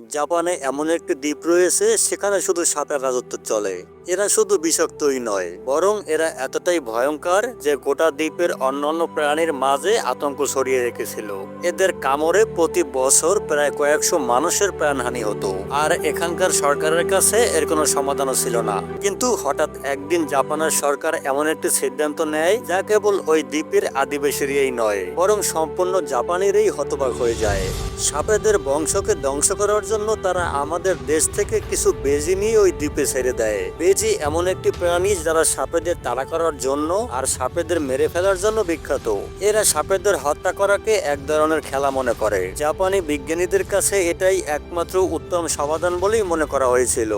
জাপানে এমন একটি দ্বীপ রয়েছে, সেখানে শুধু সাপের রাজত্ব চলে। এরা শুধু বিষাক্তই নয়, বরং এরা এতটাই ভয়ঙ্কর যে গোটা দ্বীপের অন্যান্য প্রাণীর মাঝে আতঙ্ক ছড়িয়ে রেখেছিল। এদের কামড়ে প্রতি বছর প্রায় কয়েকশো মানুষের প্রাণহানি হতো, আর এখানকার সরকারের কাছে এর কোনো সমাধানও ছিল না। কিন্তু হঠাৎ একদিন জাপানের সরকার এমন একটি সিদ্ধান্ত নেয়, যা কেবল ওই দ্বীপের আদিবাসীরই নয়, বরং সম্পূর্ণ জাপানেরই হতবাক হয়ে যায়। সাপেদের বংশকে ধ্বংস করার জন্য তারা আমাদের দেশ থেকে কিছু বেজি নিয়ে ওই দ্বীপে ছেড়ে দেয়। বেজি এমন একটি প্রাণী যারা সাপেদের তাড়া করার জন্য আর সাপেদের মেরে ফেলার জন্য বিখ্যাত। এরা সাপেদের হত্যা করাকে এক ধরনের খেলা মনে করে। জাপানি বিজ্ঞানীদের কাছে এটাই একমাত্র উত্তম সমাধান বলেই মনে করা হয়েছিল।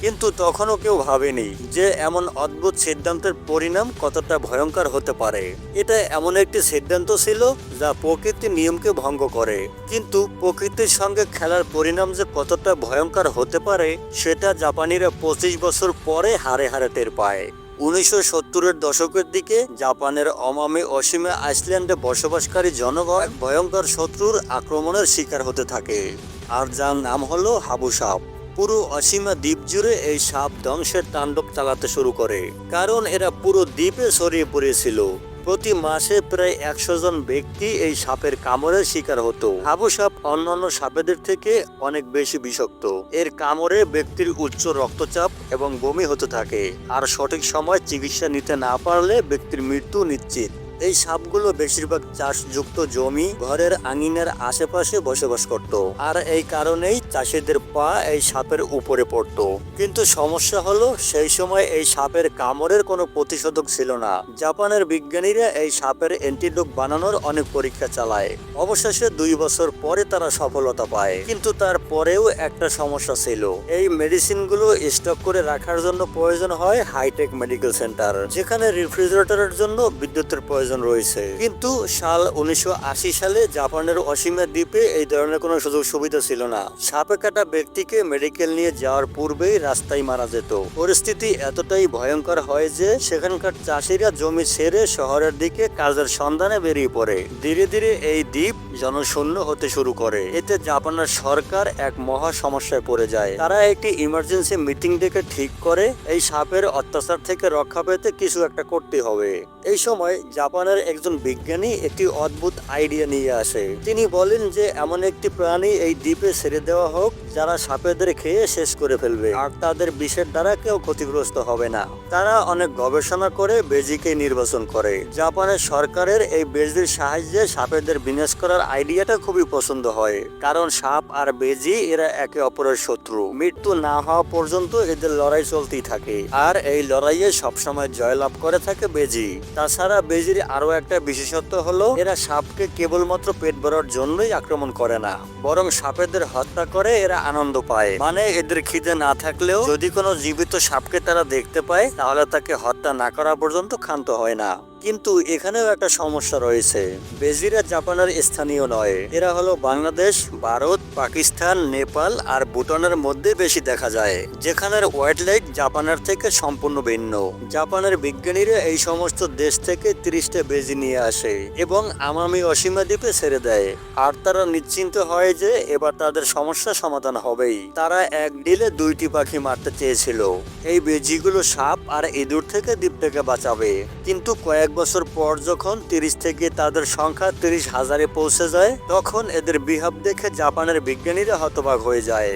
কিন্তু তখনও কেউ ভাবেনি যে এমন অদ্ভুত সিদ্ধান্তের পরিণাম কতটা ভয়ঙ্কর হতে পারে। এটা এমন একটি সিদ্ধান্ত ছিল যা প্রকৃতির নিয়মকে ভঙ্গ করে। কিন্তু প্রকৃতির সঙ্গে খেলার পরিণাম যে কতটা ভয়ঙ্কর হতে পারে, সেটা জাপানিরা পঁচিশ বছর পরে হারে হারে টের পায়। উনিশশো সত্তরের দশকের দিকে জাপানের অমামি অসীমে আইসল্যান্ডে বসবাসকারী জনগণ ভয়ঙ্কর শত্রুর আক্রমণের শিকার হতে থাকে। আর যার নাম হলো হাবু সাপ। পুরো অসীমা দ্বীপ জুড়ে এই সাপ ধ্বংসের তাণ্ডব চালাতে শুরু করে। কারণ এরা পুরো দ্বীপে ছড়িয়ে পড়েছিল। প্রতি মাসে প্রায় একশো জন ব্যক্তি এই সাপের কামড়ের শিকার হতো। হাবু সাপ অন্যান্য সাপেদের থেকে অনেক বেশি বিষাক্ত। এর কামড়ে ব্যক্তির উচ্চ রক্তচাপ এবং বমি হতে থাকে। আর সঠিক সময় চিকিৎসা নিতে না পারলে ব্যক্তির মৃত্যু নিশ্চিত। এই সাপগুলো বেশিরভাগ চাষযুক্ত জমি, ঘরের আঙিনার আশেপাশে বসবাস করত। আর এই কারণেই চাষিদের পা এই সাপের উপরে পড়ত। কিন্তু সমস্যা হলো, সেই সময় এই সাপের কামড়ের কোনো প্রতিষেধক ছিল না। জাপানের বিজ্ঞানীরা এই সাপের অ্যান্টিডোক বানানোর অনেক পরীক্ষা চালায়। অবশেষে দুই বছর পরে তারা সফলতা পায়। কিন্তু তারপরেও একটা সমস্যা ছিল। এই মেডিসিনগুলো স্টক করে রাখার জন্য প্রয়োজন হয় হাইটেক মেডিকেল সেন্টার, যেখানে রেফ্রিজারেটরের জন্য বিদ্যুতের প্রয়োজন রয়েছে। কিন্তু সাল উনিশশো আশি সালে জাপানের অসীমা দ্বীপে এই ধরনের কোনো সুযোগ সুবিধা ছিল না। সাপে কাটা ব্যক্তিকে মেডিকেল নিয়ে যাওয়ার পূর্বেই রাস্তায় মারা যেত। পরিস্থিতি এতটাই ভয়ঙ্কর হয় যে সেখানকার চাষিরা জমি ছেড়ে শহরের দিকে কাজের সন্ধানে বেরিয়ে পড়ে। ধীরে ধীরে এই দ্বীপ জনশূন্য হতে শুরু করে। এতে জাপানের সরকার এক মহা সমস্যায় পড়ে যায়। তারা একটি ইমার্জেন্সি মিটিং ডেকে ঠিক করে, এই সাপের অত্যাচার থেকে রক্ষা পেতে কিছু একটা করতে হবে। এই সময় জাপানের একজন বিজ্ঞানী একটি অদ্ভুত আইডিয়া নিয়ে আসে। তিনি বলেন যে, এমন একটি প্রাণী এই দ্বীপে ছেড়ে দেওয়া হোক, যারা সাপেদের খেয়ে শেষ করে ফেলবে, আর তাদের বিষের দ্বারা কেউ ক্ষতিগ্রস্ত হবে না। তারা অনেক গবেষণা করে বেজিকে নির্বাচন করে। জাপানের সরকারের এই বেজির সাহায্যে সাপেদের বিনাশ করার আইডিয়াটা খুবই পছন্দ হয়, কারণ সাপ আর বেজি এরা একে অপরের শত্রু। মৃত্যু না হওয়া পর্যন্ত এদের লড়াই চলতেই থাকে, আর এই লড়াইয়ে সবসময় জয়লাভ করে থাকে বেজি। তাছাড়া বেজির আরও একটা বিশেষত্ব হলো, এরা সাপকে কেবলমাত্র পেট ভরার জন্যই আক্রমণ করে না, বরং সাপেদের হত্যা করে এরা আনন্দ পায়। মানে এদের খিদে না থাকলেও যদি কোনো জীবিত সাপকে তারা দেখতে পায়, তাহলে তাকে হত্যা না করা পর্যন্ত ক্ষান্ত হয় না। কিন্তু এখানেও একটা সমস্যা রয়েছে। বেজিরা জাপানের স্থানীয় নয়। এরা হলো বাংলাদেশ, ভারত, পাকিস্তান, নেপাল আর ভুটানের মধ্যে বেশি দেখা যায়, যেখানের ওয়াইল্ড লাইফ জাপানের থেকে সম্পূর্ণ ভিন্ন। জাপানের বিজ্ঞানীরা এই সমস্ত দেশ থেকে তিরিশটা বেজি নিয়ে আসে এবং আমামি অসীমা দ্বীপে ছেড়ে দেয়। আর তারা নিশ্চিন্ত হয় যে এবার তাদের সমস্যা সমাধান হবেই। তারা এক ডিলে দুইটি পাখি মারতে চেয়েছিল। এই বেজিগুলো সাপ আর ইঁদুর থেকে দ্বীপটাকে বাঁচাবে। কিন্তু কয়েক বছর পর যখন তিরিশ থেকে তাদের সংখ্যা তিরিশ হাজারে পৌঁছে যায়, তখন এদের বিহাব দেখে জাপানের বিজ্ঞানীরা হতবাক হয়ে যায়।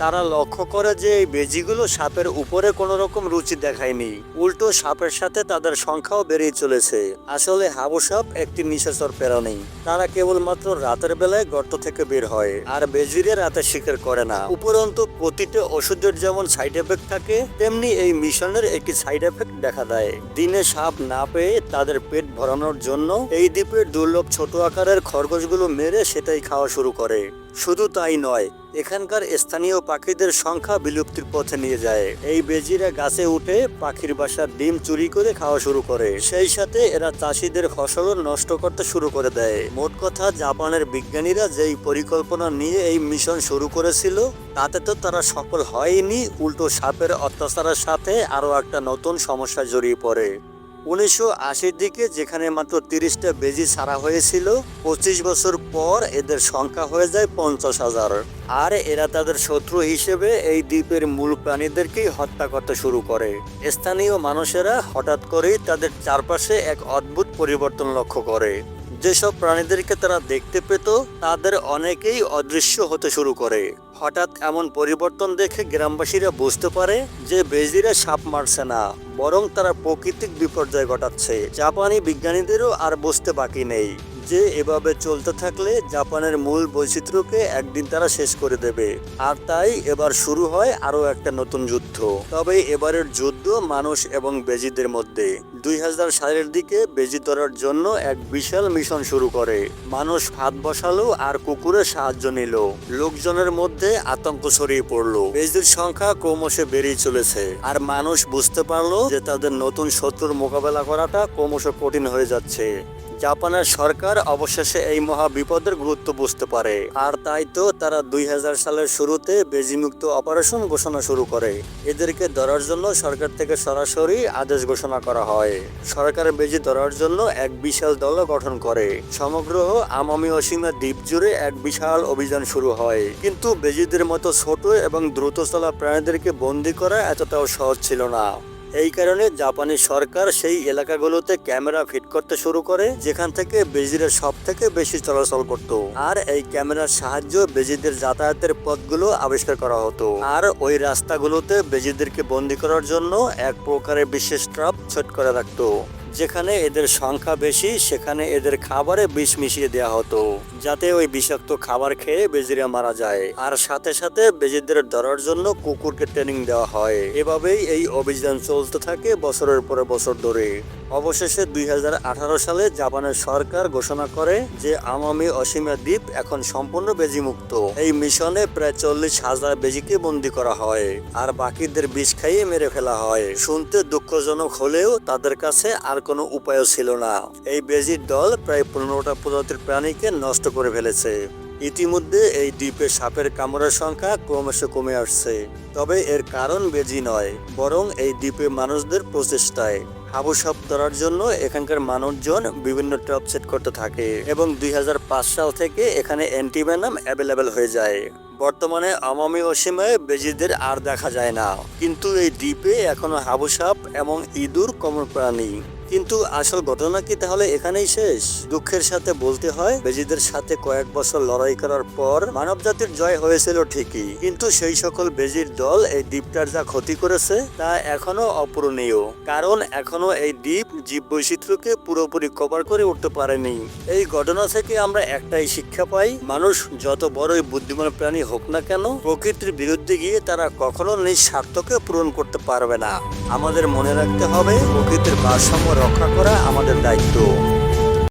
তারা লক্ষ্য করে যে এই বেজিগুলো সাপের উপরে কোনো রকম রুচি দেখায়নি। উল্টো সাপের সাথে তাদের সংখ্যাও বেড়েই চলেছে। আসলে হাবু সাপ একটি নিশাচর প্রাণী তারা কেবলমাত্র রাতের বেলায় গর্ত থেকে বের হয়, আর বেজিরে রাতে শিকার করে না। উপরন্তু প্রতিটা ওষুধের যেমন সাইড এফেক্ট থাকে, তেমনি এই মিশনের একটি সাইড এফেক্ট দেখা দেয়। দিনে সাপ না পেয়ে তাদের পেট ভরানোর জন্য এই দ্বীপের দুর্লভ ছোট আকারের খরগোশগুলো মেরে সেটাই খাওয়া শুরু করে। শুধু তাই নয় এখানকার স্থানীয় পাখিদের সংখ্যা বিলুপ্তির পথে নিয়ে যায়। এই বেজিরা গাছে উঠে পাখির বাসার ডিম চুরি করে খাওয়া শুরু করে। সেই সাথে এরা চাষিদের ফসলও নষ্ট করতে শুরু করে দেয়। মোট কথা, জাপানের বিজ্ঞানীরা যেই পরিকল্পনা নিয়ে এই মিশন শুরু করেছিল, তাতে তো তারা সফল হয়নি, উল্টো সাপের অত্যাচারের সাথে আরও একটা নতুন সমস্যা জড়িয়ে পড়ে। উনিশশো আশির দিকে যেখানে মাত্র তিরিশটা বেজি ছাড়া হয়েছিল, পঁচিশ বছর পর এদের সংখ্যা হয়ে যায় পঞ্চাশ হাজার। আর এরা তাদের শত্রু হিসেবে এই দ্বীপের মূল প্রাণীদেরকেই হত্যা করতে শুরু করে। স্থানীয় মানুষেরা হঠাৎ করেই তাদের চারপাশে এক অদ্ভুত পরিবর্তন লক্ষ্য করে। যেসব প্রাণীদেরকে তারা দেখতে পেত, তাদের অনেকেই অদৃশ্য হতে শুরু করে। হঠাৎ এমন পরিবর্তন দেখে গ্রামবাসীরা বুঝতে পারে যে বেজিরা সাপ মারছে না, বরং তারা প্রাকৃতিক বিপর্যয় ঘটাচ্ছে। জাপানি বিজ্ঞানীদেরও আর বুঝতে বাকি নেই। যে এভাবে চলতে থাকলে জাপানের মূল বৈচিত্র্যকে একদিন তারা শেষ করে দেবে। আর তাই এবার শুরু হয় আরও একটা নতুন যুদ্ধ। তবে এবারের যুদ্ধ মানুষ এবং বেজিদের মধ্যে। দুই হাজার সালের দিকে বেজি ধরার জন্য এক বিশাল মিশন শুরু করে। মানুষ হাত বসালো আর কুকুরের সাহায্য নিল। লোকজনের মধ্যে আতঙ্ক ছড়িয়ে পড়ল। বেজির সংখ্যা ক্রমশ বেড়েই চলেছে। আর মানুষ বুঝতে পারল যে তাদের নতুন শত্রুর মোকাবেলা করাটা ক্রমশ কঠিন হয়ে যাচ্ছে। জাপানের সরকার অবশেষে এই মহা বিপদের গুরুত্ব বুঝতে পারে। আর তাই তো তারা দুই হাজার সালের শুরুতে বেজিমুক্ত অপারেশন ঘোষণা শুরু করে। এদেরকে ধরার জন্য সরকার থেকে সরাসরি আদেশ ঘোষণা করা হয়। সরকার বেজি ধরার জন্য এক বিশাল দল গঠন করে। সমগ্র আমামি অসীমা দ্বীপ জুড়ে এক বিশাল অভিযান শুরু হয়। কিন্তু বেজিদের মতো ছোট এবং দ্রুত চলা প্রাণীদেরকে বন্দি করা এতটাও সহজ ছিল না। এই কারণে জাপানি সরকার সেই এলাকাগুলোতে ক্যামেরা ফিট করতে শুরু করে, যেখান থেকে বেজিরা সব থেকে বেশি চলাচল করত। আর এই ক্যামেরার সাহায্য বেজিদের যাতায়াতের পথগুলো আবিষ্কার করা হতো। আর ওই রাস্তাগুলোতে বেজিদেরকে বন্দি করার জন্য এক প্রকারের বিশেষ ট্রাপ ছোট করে রাখতো। যেখানে এদের সংখ্যা বেশি, সেখানে এদের খাবারে বিষ মিশিয়ে দেওয়া হতো, যাতে ওই বিষাক্ত খাবার খেয়ে বেজিরা মারা যায়। আর সাথে সাথে বেজিদের ধরার জন্য কুকুরকে ট্রেনিং দেওয়া হয়। এভাবেই এই অভিযান চলতে থাকে বছরের পরে বছর ধরে। অবশেষে দুই হাজার আঠারো সালে জাপানের সরকার ঘোষণা করে যে আমামি অসীমা দ্বীপ এখন সম্পূর্ণ বেজিমুক্ত। এই মিশনে প্রায় চল্লিশ হাজার বেজিকে বন্দি করা হয়, আর বাকিদের বিষ খাইয়ে মেরে ফেলা হয়। শুনতে দুঃখজনক হলেও তাদের কাছে আর কোনো উপায়ও ছিল না। এই বেজির দল প্রায় পনেরোটা প্রজাতির প্রাণীকে নষ্ট করে ফেলেছে। ইতিমধ্যে এই দ্বীপে সাপের কামড়ের সংখ্যা ক্রমশ কমে আসছে। তবে এর কারণ বেজি নয়, বরং এই দ্বীপে মানুষদের প্রচেষ্টায়। হাবু সাপ ধরার জন্য এখানকার মানুষজন বিভিন্ন টপ সেট করতে থাকে এবং দুই হাজার পাঁচ সাল থেকে এখানে অ্যান্টিভেনাম অ্যাভেলেবেল হয়ে যায়। বর্তমানে আমামি অসীমায় বেজিদের আর দেখা যায় না। কিন্তু এই দ্বীপে এখনও হাবু সাপ এবং ইঁদুর কমন প্রাণী। কিন্তু আসল ঘটনা কি তাহলে এখানেই শেষ? দুঃখের সাথে বলতে হয়, বেজিদের সাথে কয়েক বছর লড়াই করার পর মানব জাতির জয় হয়েছিল ঠিকই। কিন্তু সেই সকল বেজির দল এই দ্বীপটার যা ক্ষতি করেছে, তা এখনও অপূরণীয়। কারণ এখনও এই দ্বীপ জীব বৈচিত্র্যকে পুরোপুরি কভার করে উঠতে পারেনি। এই ঘটনা থেকে আমরা একটাই শিক্ষা পাই, মানুষ যত বড়ই বুদ্ধিমান প্রাণী হোক না কেন, প্রকৃতির বিরুদ্ধে গিয়ে তারা কখনো নিজ স্বার্থকে পূরণ করতে পারবে না। আমাদের মনে রাখতে হবে, প্রকৃতির ভারসাম্য রক্ষা করা আমাদের দায়িত্ব।